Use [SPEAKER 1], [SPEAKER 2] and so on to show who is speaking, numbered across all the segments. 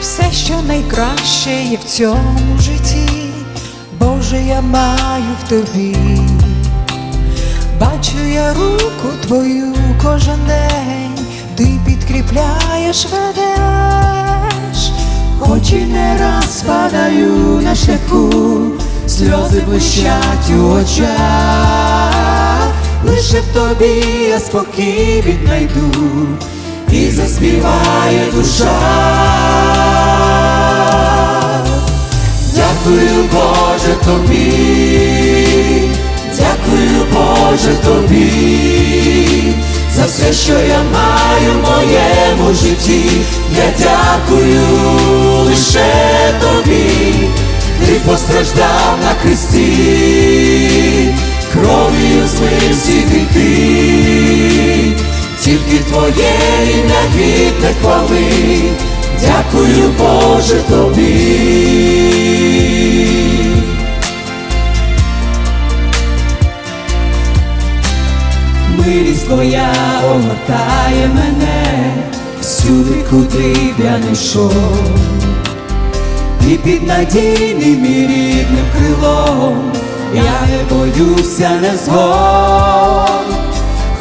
[SPEAKER 1] Все, що найкраще є в цьому житті, Боже, я маю в тобі. Бачу я руку твою кожен день, ти підкріпляєш, ведеш, хоч і не раз падаю на шляху, сльози блищать у очах, лише в тобі я спокій віднайду. І заспіває душа. Дякую, Боже, тобі, дякую, Боже, тобі, за все, що я маю в моєму житті, я дякую лише тобі, ти постраждав на хресті, кров'ю змив всі гріхи, тільки твоє ім'я гідне хвали, дякую, Боже, тобі. Милість твоя огортає мене. Всюди, куди б я не йшов, і під надійним і рідним крилом я не боюся не згод,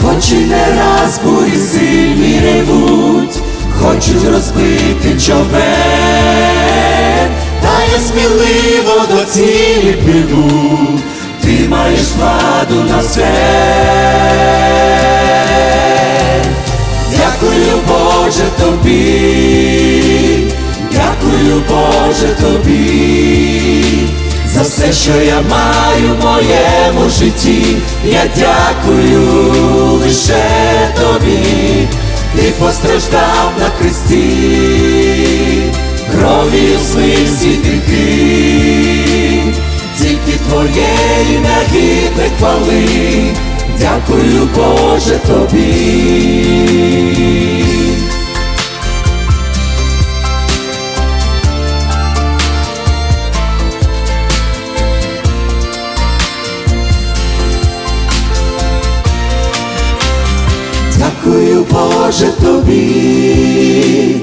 [SPEAKER 1] хоч і не раз бурі сильні ревуть, хочуть розбити човен, та я сміливо до цілі піду, ти маєш владу на все. Боже, тобі, дякую, Боже, тобі, за все, що я маю в моєму житті, я дякую лише тобі, ти постраждав на хресті, кров'ю змив всі тільки твоє ім'я гідне хвали, дякую, Боже, тобі. Дякую, Боже, тобі,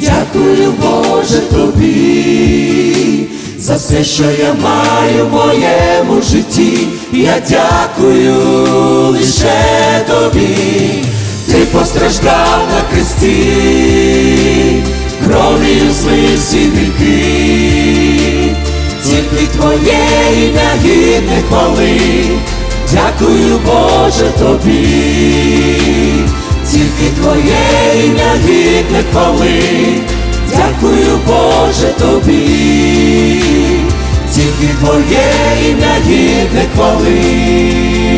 [SPEAKER 1] дякую, Боже, тобі, за все, що я маю в моєму житті, я дякую лише тобі, ти постраждав на хресті, кров'ю змив всі тільки твоє ім'я гідне хвали, дякую, Боже, тобі, тільки твоє ім'я гідне хвали, дякую, Боже, тобі, тільки твоє ім'я гідне хвали.